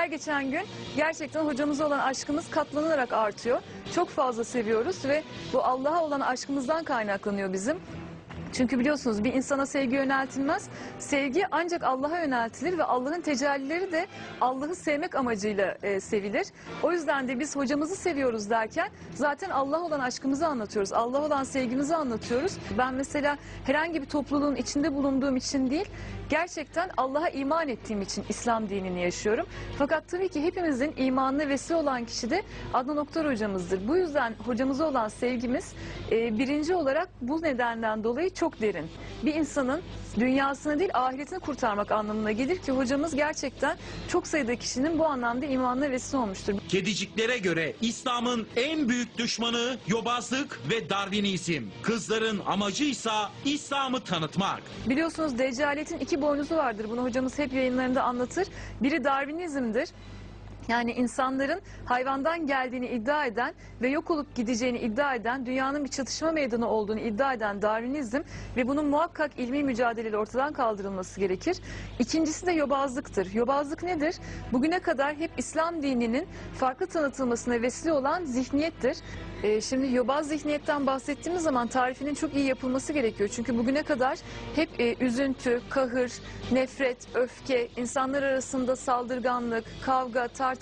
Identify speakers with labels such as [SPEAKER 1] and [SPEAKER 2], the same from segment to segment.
[SPEAKER 1] her geçen gün gerçekten hocamıza olan aşkımız katlanarak artıyor. Çok fazla seviyoruz ve bu Allah'a olan aşkımızdan kaynaklanıyor bizim. Çünkü biliyorsunuz bir insana sevgi yöneltilmez. Sevgi ancak Allah'a yöneltilir ve Allah'ın tecellileri de Allah'ı sevmek amacıyla e, sevilir. O yüzden de biz hocamızı seviyoruz derken zaten Allah olan aşkımızı anlatıyoruz. Allah olan sevgimizi anlatıyoruz. Ben mesela herhangi bir topluluğun içinde bulunduğum için değil, gerçekten Allah'a iman ettiğim için İslam dinini yaşıyorum. Fakat tabii ki hepimizin imanına vesile olan kişi de Adnan Oktar hocamızdır. Bu yüzden hocamıza olan sevgimiz e, birinci olarak bu nedenden dolayı çok derin. Bir insanın dünyasını değil ahiretini kurtarmak anlamına gelir ki hocamız gerçekten çok sayıda kişinin bu anlamda imanına vesile olmuştur.
[SPEAKER 2] Kediciklere göre İslam'ın en büyük düşmanı yobazlık ve Darwinizm. Kızların amacıysa İslam'ı tanıtmak.
[SPEAKER 1] Biliyorsunuz Deccaliyetin iki boynuzu vardır. Bunu hocamız hep yayınlarında anlatır. Biri Darwinizmdir. Yani insanların hayvandan geldiğini iddia eden ve yok olup gideceğini iddia eden, dünyanın bir çatışma meydanı olduğunu iddia eden Darwinizm ve bunun muhakkak ilmi mücadeleyle ortadan kaldırılması gerekir. İkincisi de yobazlıktır. Yobazlık nedir? Bugüne kadar hep İslam dininin farklı tanıtılmasına vesile olan zihniyettir. Ee, şimdi yobaz zihniyetten bahsettiğimiz zaman tarifinin çok iyi yapılması gerekiyor. Çünkü bugüne kadar hep e, üzüntü, kahır, nefret, öfke, insanlar arasında saldırganlık, kavga, tartışma,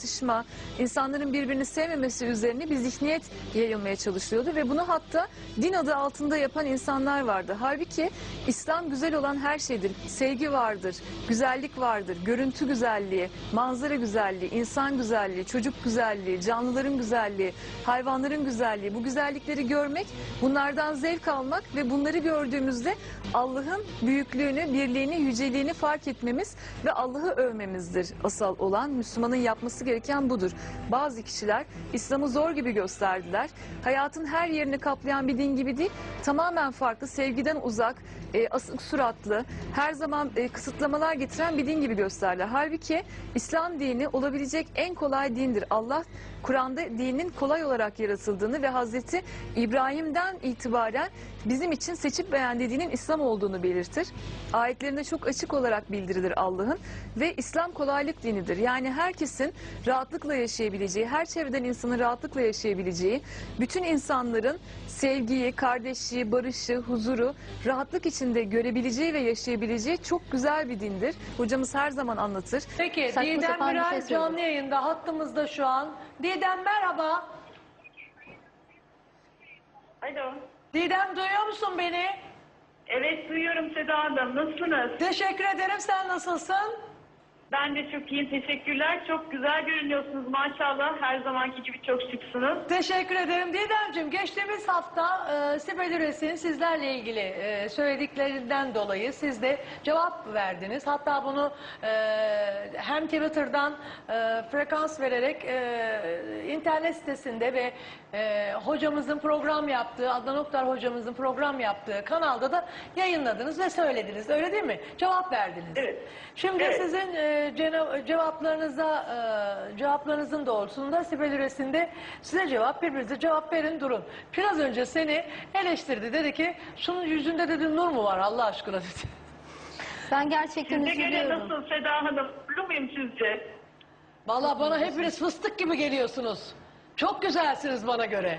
[SPEAKER 1] insanların birbirini sevmemesi üzerine bir zihniyet yayılmaya çalışıyordu ve bunu hatta din adı altında yapan insanlar vardı. Halbuki İslam güzel olan her şeydir. Sevgi vardır, güzellik vardır, görüntü güzelliği, manzara güzelliği, insan güzelliği, çocuk güzelliği, canlıların güzelliği, hayvanların güzelliği. Bu güzellikleri görmek, bunlardan zevk almak ve bunları gördüğümüzde Allah'ın büyüklüğünü, birliğini, yüceliğini fark etmemiz ve Allah'ı övmemizdir asıl olan. Müslümanın yapması gereken budur. Bazı kişiler İslam'ı zor gibi gösterdiler. Hayatın her yerini kaplayan bir din gibi değil, tamamen farklı, sevgiden uzak, e, asık suratlı, her zaman e, kısıtlamalar getiren bir din gibi gösterdiler. Halbuki İslam dini olabilecek en kolay dindir. Allah Kur'an'da dinin kolay olarak yaratıldığını ve Hazreti İbrahim'den itibaren bizim için seçip beğendiği dinin İslam olduğunu belirtir. Ayetlerinde çok açık olarak bildirilir Allah'ın ve İslam kolaylık dinidir. Yani herkesin rahatlıkla yaşayabileceği, her çevreden insanın rahatlıkla yaşayabileceği, bütün insanların sevgiyi, kardeşliği, barışı, huzuru rahatlık içinde görebileceği ve yaşayabileceği çok güzel bir dindir. Hocamız her zaman anlatır.
[SPEAKER 3] Peki
[SPEAKER 4] Saçma
[SPEAKER 3] Didem Müren
[SPEAKER 4] şey
[SPEAKER 3] canlı yayında hattımızda şu an. Didem merhaba.
[SPEAKER 5] Alo.
[SPEAKER 3] Didem duyuyor musun beni?
[SPEAKER 5] Evet duyuyorum Seda Hanım. Nasılsınız?
[SPEAKER 3] Teşekkür ederim sen nasılsın?
[SPEAKER 5] Ben de çok iyiyim. Teşekkürler. Çok güzel görünüyorsunuz maşallah. Her zamanki gibi çok şıksınız.
[SPEAKER 3] Teşekkür ederim Didemciğim. Geçtiğimiz hafta e, Sibel Üres'in sizlerle ilgili e, söylediklerinden dolayı siz de cevap verdiniz. Hatta bunu e, hem Twitter'dan e, frekans vererek e, internet sitesinde ve e, hocamızın program yaptığı, Adnan Oktar hocamızın program yaptığı kanalda da yayınladınız ve söylediniz. Öyle değil mi? Cevap verdiniz.
[SPEAKER 5] Evet.
[SPEAKER 3] Şimdi
[SPEAKER 5] Evet.
[SPEAKER 3] sizin e, cevaplarınıza e, cevaplarınızın doğrultusunda Sibel Üres'inde size cevap birbirinize cevap verin durun. Biraz önce seni eleştirdi dedi ki şunun yüzünde dedi nur mu var Allah aşkına dedi.
[SPEAKER 4] Ben gerçekten
[SPEAKER 5] Size göre
[SPEAKER 4] üzülüyorum.
[SPEAKER 5] nasıl Seda Hanım? Mutlu muyum sizce?
[SPEAKER 3] Vallahi bana hepiniz fıstık gibi geliyorsunuz. Çok güzelsiniz bana göre.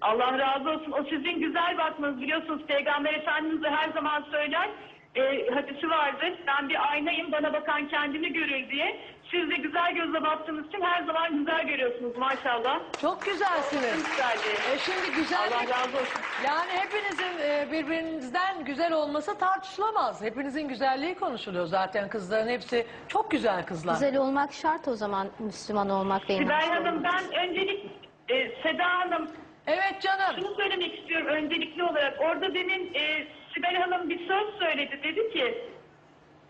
[SPEAKER 5] Allah razı olsun. O sizin güzel bakmanız biliyorsunuz. Peygamber Efendimiz de her zaman söyler. E, hadisi vardır. Ben bir aynayım. Bana bakan kendini görür diye. Siz de güzel gözle baktığınız için her zaman güzel görüyorsunuz maşallah.
[SPEAKER 3] Çok güzelsiniz.
[SPEAKER 5] Güzeldi.
[SPEAKER 3] E şimdi güzellik
[SPEAKER 5] Allah razı olsun.
[SPEAKER 3] yani hepinizin e, birbirinizden güzel olması tartışılamaz. Hepinizin güzelliği konuşuluyor zaten kızların hepsi çok güzel kızlar.
[SPEAKER 4] Güzel olmak şart o zaman Müslüman olmak ve
[SPEAKER 5] Sibel
[SPEAKER 4] inançlı
[SPEAKER 5] Hanım
[SPEAKER 4] olmak.
[SPEAKER 5] ben öncelik e, Seda Hanım
[SPEAKER 3] Evet canım.
[SPEAKER 5] Şunu söylemek istiyorum öncelikli olarak. Orada demin e, Sibel Hanım bir söz söyledi. Dedi ki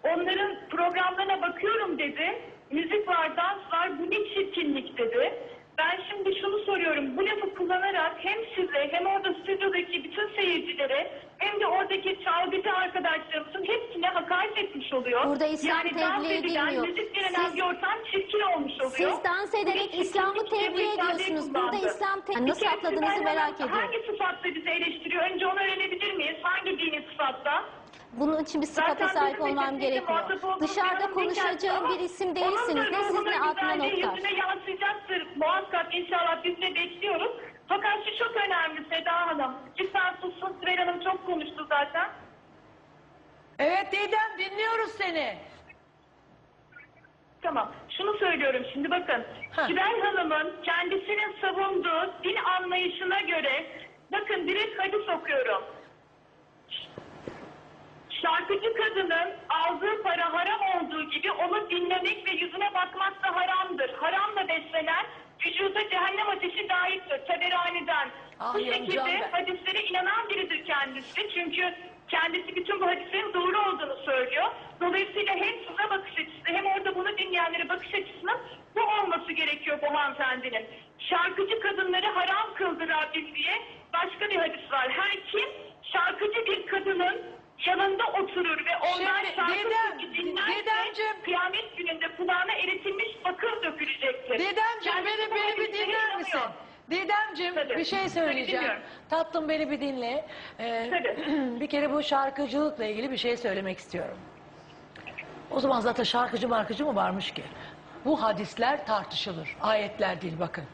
[SPEAKER 5] onların programlarına bakıyorum dedi. Müzik var, dans var. Bu ne çirkinlik dedi. Ben şimdi şunu soruyorum. Bu lafı kullanarak hem size hem orada stüdyodaki bütün seyircilere hem de oradaki çalgıcı arkadaşlarımızın hepsine hakaret etmiş oluyor.
[SPEAKER 4] Burada İslam
[SPEAKER 5] yani dans
[SPEAKER 4] tebliğ
[SPEAKER 5] edilen,
[SPEAKER 4] edilmiyor.
[SPEAKER 5] müzik dinlenen
[SPEAKER 4] Siz-
[SPEAKER 5] bir ortam çirkin olmuş oluyor.
[SPEAKER 4] Siz dans
[SPEAKER 5] Bu
[SPEAKER 4] ederek
[SPEAKER 5] bir
[SPEAKER 4] İslam'ı
[SPEAKER 5] çirkinlik diye bu
[SPEAKER 4] tebliğ
[SPEAKER 5] ifadeyi
[SPEAKER 4] ediyorsunuz. Burada
[SPEAKER 5] kullandı.
[SPEAKER 4] İslam te-
[SPEAKER 5] Bir
[SPEAKER 4] nasıl
[SPEAKER 5] kere
[SPEAKER 4] atladığınızı
[SPEAKER 5] Sibel
[SPEAKER 4] merak
[SPEAKER 5] Hanım
[SPEAKER 4] ediyorum.
[SPEAKER 5] Hangi sıfatla bizi eleştiriyor? Önce onu öğrenebilir miyiz? Hangi dini sıfatla?
[SPEAKER 4] Bunun için bir sıfata sahip olmam gerekiyor. Dışarıda konuşacağım bir isim değilsiniz.
[SPEAKER 5] da
[SPEAKER 4] Ne siz ne notlar.
[SPEAKER 5] yüzüne yansıyacaktır. Muhakkak inşallah biz de bekliyoruz. Fakat şu çok önemli Seda Hanım. Lütfen sussun Sibel Hanım çok konuştu zaten.
[SPEAKER 3] Evet Didem dinliyoruz seni.
[SPEAKER 5] Tamam. Şunu söylüyorum şimdi bakın.
[SPEAKER 3] Ha.
[SPEAKER 5] Sibel Hanım'ın kendisinin savunduğu din anlayışına göre bakın direkt hadis okuyorum. Şarkıcı kadının aldığı para haram olduğu gibi onu dinlemek ve yüzüne bakmak da haramdır. Haramla beslenen vücuda cehennem ateşi dahildir. Taberaniden.
[SPEAKER 3] Ah
[SPEAKER 5] Bu şekilde
[SPEAKER 3] ben.
[SPEAKER 5] hadislere inanan biridir kendisi. Çünkü kendisi bütün bu hadislerin doğru olduğunu söylüyor. Dolayısıyla hem size bakış açısı hem orada bunu dinleyenlere bakış açısının bu olması gerekiyor bu hanımefendinin. Şarkıcı kadınları haram kıldı Rabbim diye başka bir hadis var. Her kim şarkıcı bir kadının yanında oturur ve
[SPEAKER 3] Şimdi
[SPEAKER 5] şarkı sözü dinlerse kıyamet gününde kulağına eritilmiş bakır dökülecektir.
[SPEAKER 3] Didemciğim
[SPEAKER 5] Kendisi
[SPEAKER 3] beni,
[SPEAKER 5] bu
[SPEAKER 3] beni bir
[SPEAKER 5] hadislere
[SPEAKER 3] dinler misin?
[SPEAKER 5] inanıyor.
[SPEAKER 3] Didemciğim
[SPEAKER 5] Tabii.
[SPEAKER 3] bir şey söyleyeceğim.
[SPEAKER 5] dinliyorum.
[SPEAKER 3] Tatlım beni bir dinle. Ee,
[SPEAKER 5] Tabii.
[SPEAKER 3] bir kere bu şarkıcılıkla ilgili bir şey söylemek istiyorum. O zaman zaten şarkıcı markıcı mı varmış ki? Bu hadisler tartışılır. Ayetler değil bakın.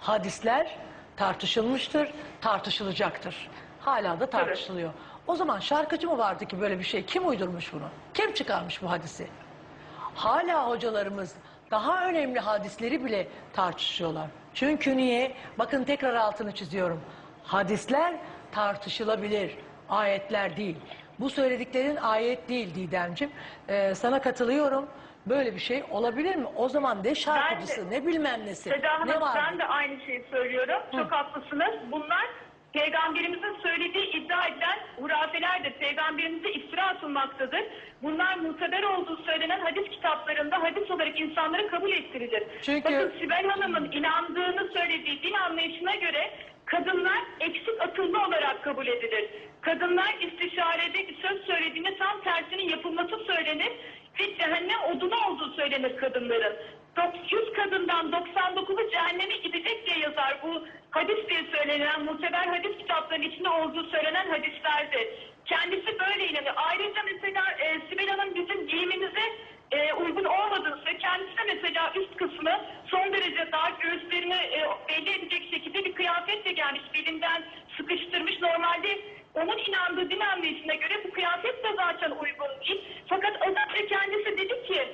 [SPEAKER 3] Hadisler tartışılmıştır, tartışılacaktır. Hala da tartışılıyor. O zaman şarkıcı mı vardı ki böyle bir şey? Kim uydurmuş bunu? Kim çıkarmış bu hadisi? Hala hocalarımız daha önemli hadisleri bile tartışıyorlar. Çünkü niye? Bakın tekrar altını çiziyorum. Hadisler tartışılabilir, ayetler değil. Bu söylediklerin ayet değil Didemciğim. Ee, sana katılıyorum. Böyle bir şey olabilir mi? O zaman ne şarkıcısı, ne bilmem nesi,
[SPEAKER 5] Seda Hanım
[SPEAKER 3] ne var?
[SPEAKER 5] ben de aynı şeyi söylüyorum. Çok haklısınız. Bunlar Peygamberimizin söylediği iddia edilen hurafelerdir. Peygamberimize iftira atılmaktadır. Bunlar muteber olduğu söylenen hadis kitaplarında hadis olarak insanlara kabul ettirilir.
[SPEAKER 3] Çünkü-
[SPEAKER 5] Bakın Sibel Hanım'ın inandığını söylediği din anlayışına göre kadınlar eksik akıllı olarak kabul edilir. Kadınlar istişarede söz söylediğinde tam tersinin yapılması söylenir ve cehennem odunu olduğu söylenir kadınların. 100 kadından 99'u cehenneme gidecek diye yazar. Bu hadis diye söylenen muteber hadis kitaplarının içinde olduğu söylenen hadislerdir. Kendisi böyle inanıyor. Ayrıca mesela e, Sibel Hanım bizim giyimimize e, uygun olmadığını söylüyor. Kendisi de mesela üst kısmı son derece dar göğüslerini e, belli edecek şekilde bir kıyafetle gelmiş. Belinden sıkıştırmış. Normalde onun inandığı din anlayışına göre bu kıyafet de zaten uygun değil. Fakat az kendisi dedi ki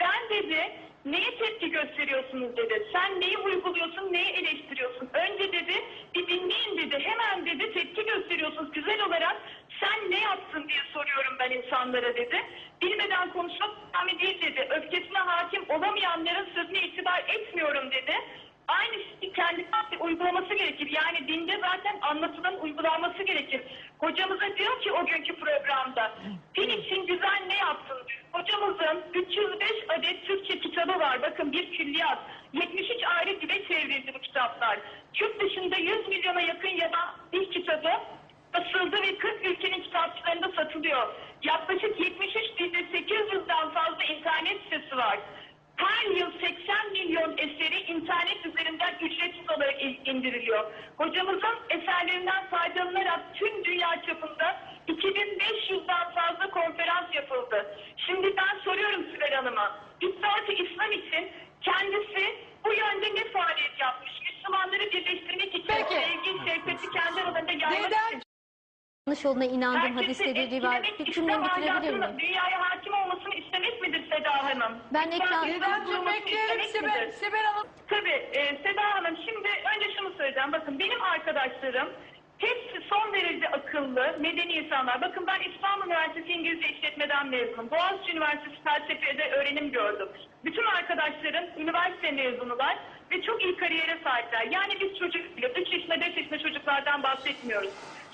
[SPEAKER 5] ben dedi neye tepki gösteriyorsunuz dedi. Sen neyi uyguluyorsun, neyi eleştiriyorsun? Önce dedi bir dinleyin dedi. Hemen dedi tepki gösteriyorsunuz güzel olarak. Sen ne yaptın diye soruyorum ben insanlara dedi. Bilmeden konuşmak önemli değil dedi. Öfkesine hakim olamayanların sözüne itibar etmiyorum dedi. Aynı şeyi kendi uygulaması gerekir. Yani dinde zaten anlatılan uygulanması gerekir. Hocamıza diyor ki o günkü programda din için güzel ne yaptın. Hocamızın 305 adet Türkçe kitabı var. Bakın bir külliyat. 73 ayrı dile çevrildi bu kitaplar. Türk dışında 100 milyona yakın yaban dil kitabı basıldı ve 40 ülkenin kitapçılarında satılıyor. Yaklaşık 73 dilde 800'den fazla internet sitesi var. Her yıl 80 milyon eseri internet üzerinden ücretsiz olarak in- indiriliyor. Hocamızın eserlerinden faydalanarak tüm dünya çapında 2500'den fazla konferans yapıldı. Şimdi ben soruyorum Sibel Hanım'a. İttihat-ı İslam için kendisi bu yönde ne faaliyet yapmış? Müslümanları birleştirmek için,
[SPEAKER 3] Peki.
[SPEAKER 5] sevgi, şefkati kendi aralarında yaymak
[SPEAKER 3] Neden?
[SPEAKER 5] için.
[SPEAKER 4] Yanlış yoluna inandım
[SPEAKER 5] Herkesi
[SPEAKER 4] hadis dediği var.
[SPEAKER 5] etkilemek,
[SPEAKER 4] Bir
[SPEAKER 5] İslam
[SPEAKER 4] cümle bitirebilir miyim?
[SPEAKER 5] Dünyaya hakim olmasını istemek midir Seda Hanım?
[SPEAKER 4] Ben ekran-
[SPEAKER 3] bekleyelim
[SPEAKER 5] istemek
[SPEAKER 3] Sibel? Sibel Hanım.
[SPEAKER 5] Tabii e, Seda Hanım şimdi önce şunu söyleyeceğim. Bakın benim arkadaşlarım hepsi son derece akıllı, medeni insanlar. Bakın ben İstanbul Üniversitesi İngilizce İşletmeden mezunum. Boğaziçi Üniversitesi felsefede öğrenim gördüm. Bütün arkadaşlarım üniversite mezunular ve çok iyi kariyere sahipler. Yani biz çocuk, 3 yaşında 5 yaşında çocuklardan bahsetmiyoruz.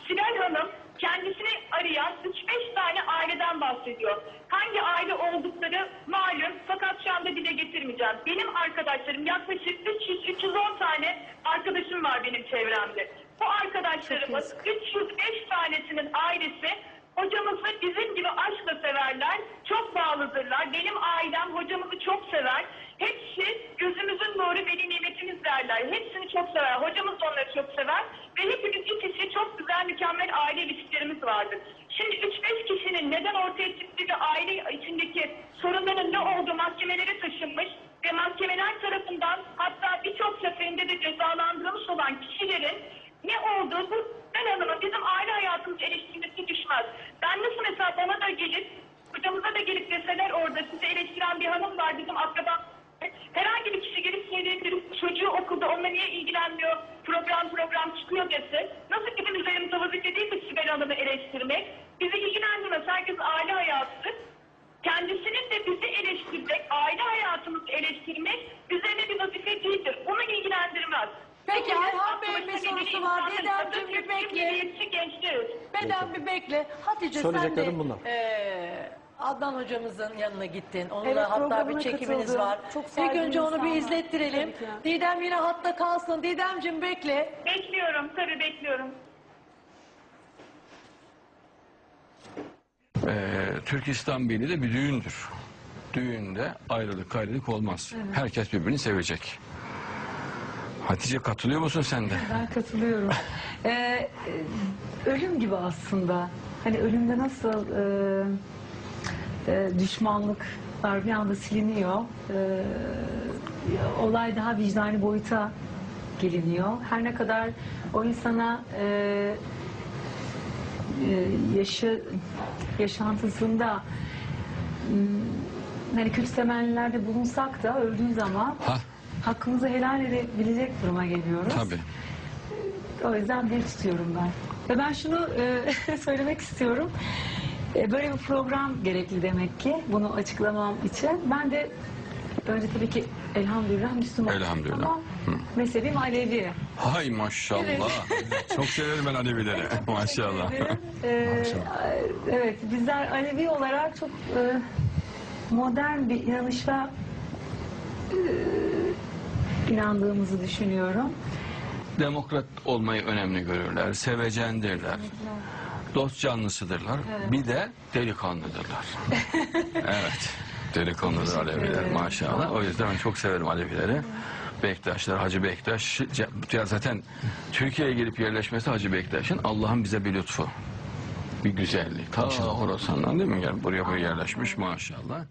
[SPEAKER 5] Sibel Hanım kendisini arayan 3-5 tane aileden bahsediyor. Hangi aile oldukları malum fakat şu anda dile getirmeyeceğim. Benim arkadaşlarım yaklaşık 300-310 tane arkadaşım var benim çevremde. Bu arkadaşlarımın 305 tanesinin ailesi Hocamızı bizim gibi aşkla severler, çok bağlıdırlar. Benim ailem hocamızı çok sever. Hepsi gözümüzün nuru veli nimetimiz derler. Hepsini çok sever. Hocamız da onları çok sever. Ve hepimiz ikisi çok güzel, mükemmel aile ilişkilerimiz vardır. Şimdi 3-5 kişinin neden ortaya çıktığı ve aile içindeki sorunların ne olduğu mahkemelere taşınmış ve mahkemeler tarafından hatta birçok seferinde de cezalandırılmış olan kişilerin ne olduğu bu ben hanımın bizim aile hayatımız eleştirmesi olmaz. Ben nasıl mesela bana da gelip, hocamıza da gelip deseler orada sizi eleştiren bir hanım var bizim akraba. Herhangi bir kişi gelip söyleyebilir, çocuğu okulda onunla niye ilgilenmiyor, program program çıkıyor dese. Nasıl bizim üzerimize vazife değil mi Sibel Hanım'ı eleştirmek? Bizi ilgilendirmez, herkes aile hayatı. Kendisinin de bizi eleştirecek, aile hayatımızı eleştirmek üzerine bir vazife değildir. Bunu ilgilendirmez.
[SPEAKER 3] Peki, Ayhan Bey'in bir sorusu var. Didemciğim, bir bekle.
[SPEAKER 5] gençleriz.
[SPEAKER 3] Beden bir bekle. Hatice sen de
[SPEAKER 6] bunlar.
[SPEAKER 3] eee, Adnan hocamızın yanına gittin. Onunla
[SPEAKER 7] Evet,
[SPEAKER 3] hatta bir
[SPEAKER 7] programına
[SPEAKER 3] çekiminiz
[SPEAKER 7] katıldım.
[SPEAKER 3] var.
[SPEAKER 7] Çok
[SPEAKER 3] İlk
[SPEAKER 7] saygın
[SPEAKER 3] önce onu bir
[SPEAKER 7] insanlar.
[SPEAKER 3] izlettirelim.
[SPEAKER 7] Tabii ki.
[SPEAKER 3] Didem yine hatta kalsın. Didemciğim bekle.
[SPEAKER 5] Bekliyorum, tabii bekliyorum.
[SPEAKER 8] Ee, Türk İslam Birliği de bir düğündür. Düğünde ayrılık ayrılık olmaz. Herkes birbirini sevecek. Hatice katılıyor musun sen de?
[SPEAKER 7] Ben katılıyorum. Ee, e, ölüm gibi aslında. Hani ölümde nasıl e, e, düşmanlıklar bir anda siliniyor. E, olay daha vicdani boyuta geliniyor. Her ne kadar o insana e, e, yaşı yaşantısında hani kötü temellilerde bulunsak da öldüğü zaman
[SPEAKER 8] Ha,
[SPEAKER 7] hakkımızı helal edebilecek duruma geliyoruz.
[SPEAKER 8] tabii.
[SPEAKER 7] O yüzden bir tutuyorum ben. Ve ben şunu e, söylemek istiyorum. E, böyle bir program gerekli demek ki bunu açıklamam için. Ben de önce tabii ki elhamdülillah Müslüman.
[SPEAKER 8] Elhamdülillah.
[SPEAKER 7] Ama mezhebim Alevi.
[SPEAKER 8] Hay maşallah. Çok severim ben Alevileri. maşallah.
[SPEAKER 7] Ee, evet bizler Alevi olarak çok e, modern bir inanışa e, inandığımızı düşünüyorum.
[SPEAKER 8] Demokrat olmayı önemli görürler. Sevecendirler. Dost canlısıdırlar. Bir de delikanlıdırlar. evet. Delikanlıdır Aleviler maşallah. O yüzden ben çok severim Alevileri. Bektaşlar, Hacı Bektaş. Ya zaten Türkiye'ye gelip yerleşmesi Hacı Bektaş'ın Allah'ın bize bir lütfu. Bir güzellik. Ta Horasan'dan değil mi? Yani buraya buraya yerleşmiş maşallah.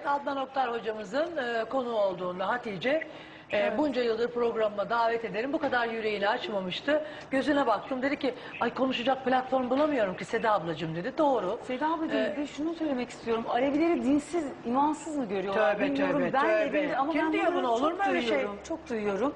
[SPEAKER 3] Evet Adnan Oktar hocamızın e, konu olduğunda Hatice e, bunca yıldır programıma davet ederim. Bu kadar yüreğini açmamıştı. Gözüne baktım dedi ki ay konuşacak platform bulamıyorum ki Seda ablacığım dedi. Doğru.
[SPEAKER 7] Seda ablacığım
[SPEAKER 3] Ee,
[SPEAKER 7] bir şunu söylemek istiyorum. Alevileri dinsiz, imansız mı görüyorlar?
[SPEAKER 3] Tövbe,
[SPEAKER 7] Bilmiyorum.
[SPEAKER 3] tövbe,
[SPEAKER 7] ben
[SPEAKER 3] tövbe.
[SPEAKER 7] evimde ama
[SPEAKER 3] Kim
[SPEAKER 7] ben
[SPEAKER 3] diyor bunu? Olur mu öyle şey?
[SPEAKER 7] Çok duyuyorum.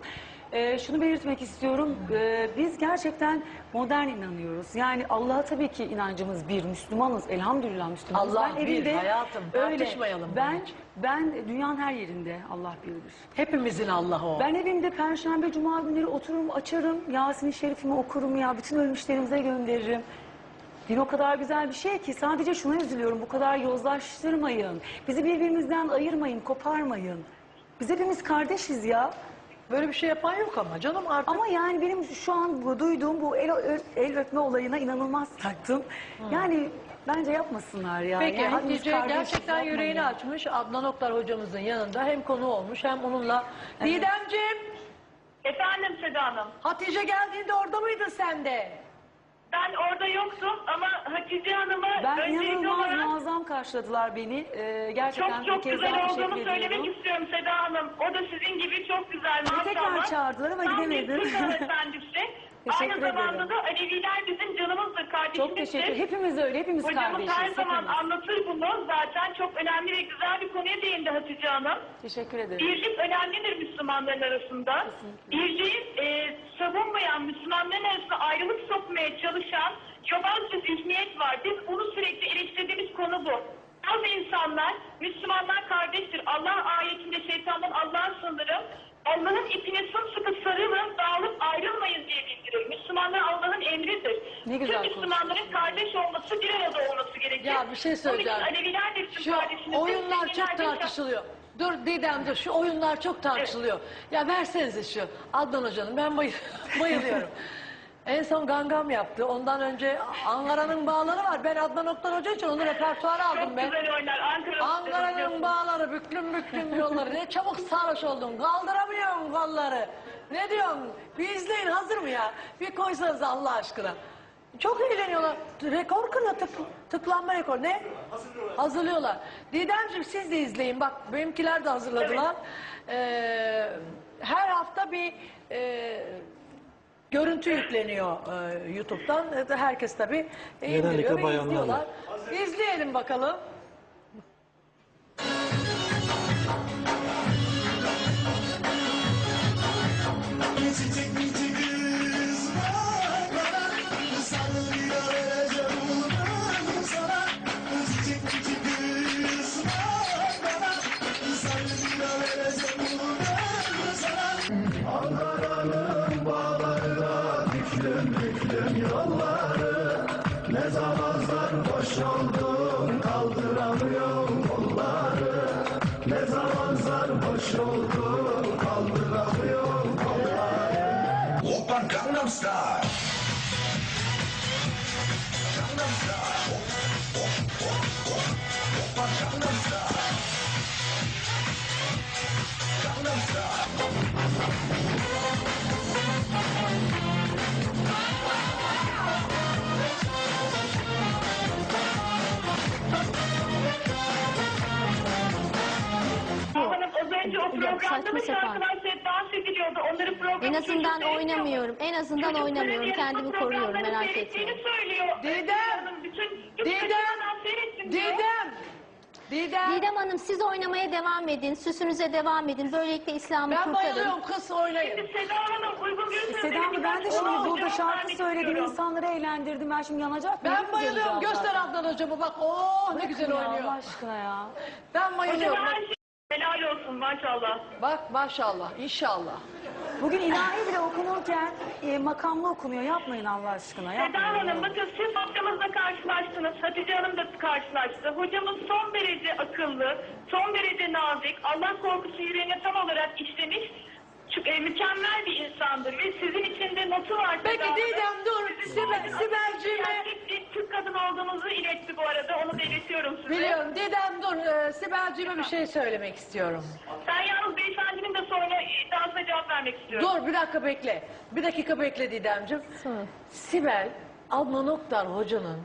[SPEAKER 7] Ee, şunu belirtmek istiyorum. Ee, biz gerçekten modern inanıyoruz. Yani Allah'a tabii ki inancımız bir. Müslümanız. Elhamdülillah Müslümanız.
[SPEAKER 3] Allah bir, hayatım. Tartışmayalım bunun
[SPEAKER 7] Ben, ben dünyanın her yerinde Allah birdir.
[SPEAKER 3] Hepimizin Allah'ı o.
[SPEAKER 7] Ben evimde perşembe, cuma günleri otururum, açarım. Yasin-i Şerif'imi okurum ya. Bütün ölmüşlerimize gönderirim. Din o kadar güzel bir şey ki sadece şuna üzülüyorum. Bu kadar yozlaştırmayın. Bizi birbirimizden ayırmayın, koparmayın. Biz hepimiz kardeşiz ya.
[SPEAKER 3] Böyle bir şey yapan yok ama canım artık.
[SPEAKER 7] Ama yani benim şu an bu duyduğum bu el, ö- el öpme olayına inanılmaz taktım. Yani bence yapmasınlar ya.
[SPEAKER 3] Peki
[SPEAKER 7] Yani
[SPEAKER 3] Hatice
[SPEAKER 7] kardeşiz,
[SPEAKER 3] gerçekten
[SPEAKER 7] yapmayın.
[SPEAKER 3] yüreğini açmış. Adnan Oktar hocamızın yanında hem konu olmuş hem onunla. Didemciğim
[SPEAKER 5] Efendim Seda Hanım,
[SPEAKER 3] Hatice geldiğinde orada mıydın sen de?
[SPEAKER 5] Ben orada yoktum ama Hatice Hanım'a
[SPEAKER 7] Ben
[SPEAKER 5] öncelikli
[SPEAKER 7] inanılmaz
[SPEAKER 5] olarak
[SPEAKER 7] muazzam karşıladılar beni. Ee, gerçekten
[SPEAKER 5] çok çok
[SPEAKER 7] bir kez
[SPEAKER 5] güzel
[SPEAKER 7] daha teşekkür
[SPEAKER 5] söylemek
[SPEAKER 7] ediyorum.
[SPEAKER 5] istiyorum Seda Hanım. O da sizin gibi çok güzel
[SPEAKER 7] Beni tekrar
[SPEAKER 5] maşallah.
[SPEAKER 7] çağırdılar ama
[SPEAKER 5] Tam
[SPEAKER 7] gidemedim.
[SPEAKER 5] bir kız hanımefendisi.
[SPEAKER 7] Teşekkür
[SPEAKER 5] Aynı zamanda
[SPEAKER 7] ederim.
[SPEAKER 5] da Aleviler bizim canımızdır, kardeşimizdir.
[SPEAKER 7] Çok teşekkür Hepimiz öyle, hepimiz
[SPEAKER 5] Hocamız
[SPEAKER 7] kardeşiz.
[SPEAKER 5] her zaman
[SPEAKER 7] hepimiz.
[SPEAKER 5] anlatır bunu. Zaten çok önemli ve güzel bir konuya değindi Hatice Hanım.
[SPEAKER 7] Teşekkür ederim.
[SPEAKER 5] Birlik önemlidir Müslümanların arasında. Birliği e, savunmayan, Müslümanların arasında ayrılık sokmaya çalışan bir zihniyet var. Biz bunu sürekli eleştirdiğimiz konu bu. Bazı insanlar, Müslümanlar kardeştir. Allah ayetinde şeytandan Allah'a sınırım. Allah'ın ipine sımsıkı sarılın, dağılıp ayrılmayın diye bildirir. Müslümanlar Allah'ın emridir.
[SPEAKER 7] Ne güzel
[SPEAKER 5] Tüm Müslümanların kardeş olması, bir arada olması gerekir.
[SPEAKER 3] Ya bir şey söyleyeceğim.
[SPEAKER 5] Onun için Aleviler de
[SPEAKER 3] Şu oyunlar çok tartışılıyor. Dur Didem dur şu oyunlar çok tartışılıyor. Ya versenize şu Adnan Hoca'nın ben bay- bayılıyorum. en son Gangam yaptı. Ondan önce Ankara'nın bağları var. Ben Adnan Oktar Hoca için onu repertuara aldım
[SPEAKER 5] Çok
[SPEAKER 3] ben.
[SPEAKER 5] güzel oynar. Ankara
[SPEAKER 3] Ankara'nın bağları büklüm büklüm yolları. Ne çabuk sarhoş oldun. Kaldıramıyorum kolları. Ne diyorsun? Bir izleyin hazır mı ya? Bir koysanız Allah aşkına. Çok eğleniyorlar. Rekor kırıyor tık, tıklanma rekor. Ne? Hazırlıyorlar. Hazırlıyorlar. Didemciğim siz de izleyin. Bak benimkiler de hazırladılar. Ee, her hafta bir e, görüntü yükleniyor e, YouTube'dan. E, Herkes tabii e,
[SPEAKER 6] Genellikle
[SPEAKER 3] indiriyor ve
[SPEAKER 6] bayanlarla.
[SPEAKER 3] izliyorlar. İzleyelim bakalım.
[SPEAKER 6] Gangnam Style.
[SPEAKER 5] Hanım az önce o
[SPEAKER 4] Yok,
[SPEAKER 5] programda
[SPEAKER 4] saçma
[SPEAKER 5] da
[SPEAKER 4] sapan.
[SPEAKER 5] şarkılar hep dans ediliyordu. Onları programda
[SPEAKER 4] En azından oynamıyorum. En azından
[SPEAKER 5] Çocukların
[SPEAKER 4] oynamıyorum.
[SPEAKER 5] yarışma
[SPEAKER 4] Kendimi koruyorum
[SPEAKER 5] programlarını
[SPEAKER 4] merak
[SPEAKER 5] seyrettiğini
[SPEAKER 4] etmeyin.
[SPEAKER 5] söylüyor.
[SPEAKER 3] Didem!
[SPEAKER 5] Hanım bütün
[SPEAKER 3] Didem!
[SPEAKER 5] Didem! diyor.
[SPEAKER 3] Didem! Didem!
[SPEAKER 4] Didem Hanım siz oynamaya devam edin. Süsünüze devam edin. Böylelikle İslam'ı
[SPEAKER 3] Ben
[SPEAKER 4] kurtarın.
[SPEAKER 3] bayılıyorum kız oynayın.
[SPEAKER 5] Seda Hanım uygun görürseniz
[SPEAKER 7] Seda Hanım ben de
[SPEAKER 5] birkaç
[SPEAKER 7] şimdi
[SPEAKER 5] soru
[SPEAKER 7] burada
[SPEAKER 5] cevap
[SPEAKER 7] şarkı
[SPEAKER 5] vermek
[SPEAKER 7] söyledim
[SPEAKER 5] istiyorum.
[SPEAKER 7] insanları eğlendirdim. Ben şimdi yanacak mıyım?
[SPEAKER 3] Ben bayılıyorum. Göster Adnan hocamı bak. Oh ne güzel
[SPEAKER 7] Ya,
[SPEAKER 3] oynuyor.
[SPEAKER 7] Allah aşkına ya.
[SPEAKER 3] Ben
[SPEAKER 5] Hocam
[SPEAKER 3] bayılıyorum.
[SPEAKER 5] her şey helal olsun maşallah.
[SPEAKER 3] Bak maşallah inşallah.
[SPEAKER 7] Bugün ilahi bile okunurken e, makamlı okunuyor. Yapmayın Allah aşkına.
[SPEAKER 5] Seda
[SPEAKER 7] Yapmayın.
[SPEAKER 5] Hanım bakın siz hocamızla karşılaştınız. Hatice Hanım da karşılaştı. Hocamız son derece akıllı, son derece nazik, Allah korkusu yüreğine tam olarak işlemiş. Çünkü e, mükemmel bir insandır ve sizin için de notu var.
[SPEAKER 3] Peki. Didem dur. Sibel,
[SPEAKER 5] bir Türk kadın olduğunuzu iletti bu arada. Onu belirtiyorum size.
[SPEAKER 3] Biliyorum Didem dur. Ee, Sibelciğime bir şey söylemek istiyorum.
[SPEAKER 5] Ben yalnız beyefendinin de sonra iddiasına cevap vermek istiyorum.
[SPEAKER 3] Dur bir dakika bekle. Bir dakika bekle Didemciğim. Sibel, Adnan Oktar hocanın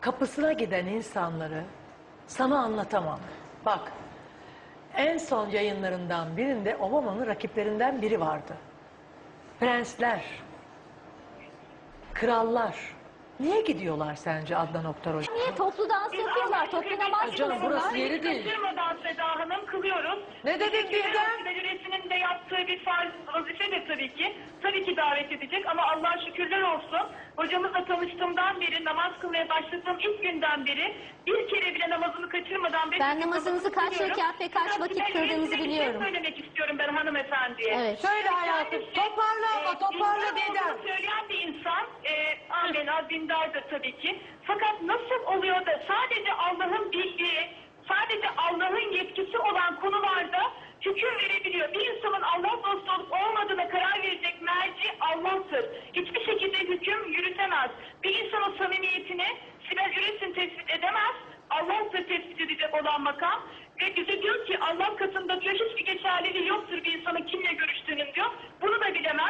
[SPEAKER 3] kapısına giden insanları sana anlatamam. Bak, en son yayınlarından birinde Obama'nın rakiplerinden biri vardı. Prensler, krallar. Niye gidiyorlar sence Adnan Oktar hoca?
[SPEAKER 4] Niye toplu dans yapıyorlar? Toplu namaz
[SPEAKER 3] Canım,
[SPEAKER 4] kılıyorlar.
[SPEAKER 3] burası yeri değil.
[SPEAKER 5] Seda Hanım kılıyoruz.
[SPEAKER 3] Ne dedin?
[SPEAKER 5] Sibel Üretsin'in de yaptığı bir farz vazife de tabii ki. Tabii ki davet edecek ama Allah'a şükürler olsun. Hocamızla tanıştığımdan beri, namaz kılmaya başladığım ilk günden beri bir kere bile namazımı kaçırmadan...
[SPEAKER 4] Ben namazınızı kaç rekat ve kaç vakit kıldığınızı
[SPEAKER 5] Üretsin'e bir
[SPEAKER 4] biliyorum.
[SPEAKER 5] Şey söylemek istiyorum ben hanımefendiye.
[SPEAKER 4] Evet.
[SPEAKER 3] Söyle hayatım. Toparla ama toparla
[SPEAKER 5] dindar
[SPEAKER 3] Didem.
[SPEAKER 5] olduğunu söyleyen bir insan, e, amenna dindardır tabii ki. Fakat nasıl oluyor da sadece Allah'ın bildiği, sadece Allah'ın yetkisi olan konularda hüküm verebiliyor. Bir insanın Allah dostu olup olmadığına karar verecek merci Allah'tır. Hiçbir şekilde hüküm yürütemez. Bir insanın samimiyetini Sibel Üresin tespit edemez. Allah'tır tespit edecek olan makam. Ve bize diyor ki Allah katında diyor hiçbir geçerliliği yoktur bir insanın kimle görüştüğünün diyor. Bunu da bilemez.